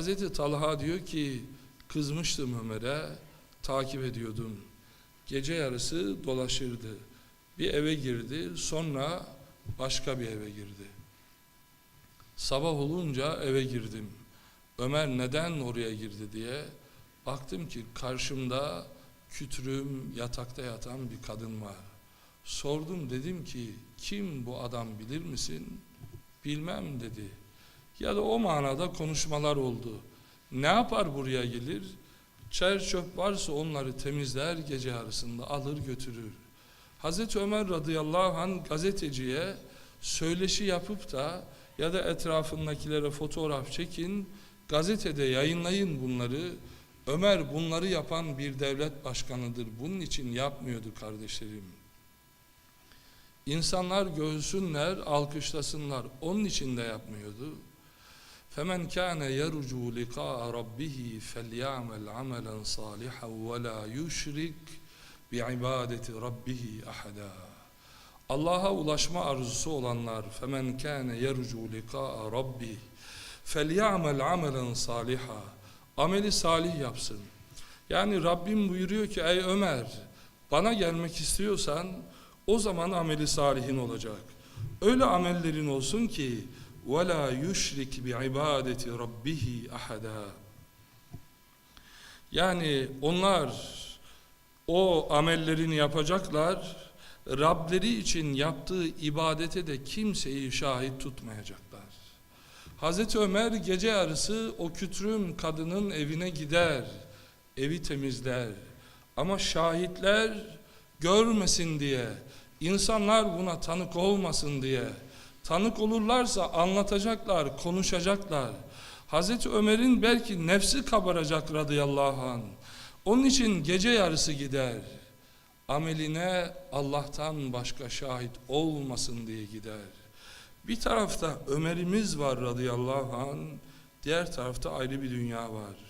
Hazreti Talha diyor ki kızmıştım Ömer'e takip ediyordum. Gece yarısı dolaşırdı. Bir eve girdi sonra başka bir eve girdi. Sabah olunca eve girdim. Ömer neden oraya girdi diye baktım ki karşımda kütrüm yatakta yatan bir kadın var. Sordum dedim ki kim bu adam bilir misin? Bilmem dedi. Ya da o manada konuşmalar oldu. Ne yapar buraya gelir? Çer çöp varsa onları temizler gece arasında alır götürür. Hazreti Ömer radıyallahu anh gazeteciye söyleşi yapıp da ya da etrafındakilere fotoğraf çekin, gazetede yayınlayın bunları. Ömer bunları yapan bir devlet başkanıdır. Bunun için yapmıyordu kardeşlerim. İnsanlar görsünler, alkışlasınlar. Onun için de yapmıyordu. فَمَنْ كَانَ يَرْجُوا لِقَاءَ رَبِّهِ فَلْيَعْمَلْ عَمَلًا صَالِحًا وَلَا يُشْرِكْ بِعِبَادَةِ رَبِّهِ أَحَدًا Allah'a ulaşma arzusu olanlar فَمَنْ كَانَ يَرْجُوا لِقَاءَ رَبِّهِ فَلْيَعْمَلْ عَمَلًا صَالِحًا Ameli salih yapsın. Yani Rabbim buyuruyor ki ey Ömer bana gelmek istiyorsan o zaman ameli salihin olacak. Öyle amellerin olsun ki وَلَا يُشْرِكْ بِعِبَادَةِ رَبِّهِ أَحَدًا Yani onlar o amellerini yapacaklar, Rableri için yaptığı ibadete de kimseyi şahit tutmayacaklar. Hazreti Ömer gece yarısı o kütrüm kadının evine gider, evi temizler. Ama şahitler görmesin diye, insanlar buna tanık olmasın diye, tanık olurlarsa anlatacaklar, konuşacaklar. Hazreti Ömer'in belki nefsi kabaracak radıyallahu anh. Onun için gece yarısı gider. Ameline Allah'tan başka şahit olmasın diye gider. Bir tarafta Ömer'imiz var radıyallahu anh, diğer tarafta ayrı bir dünya var.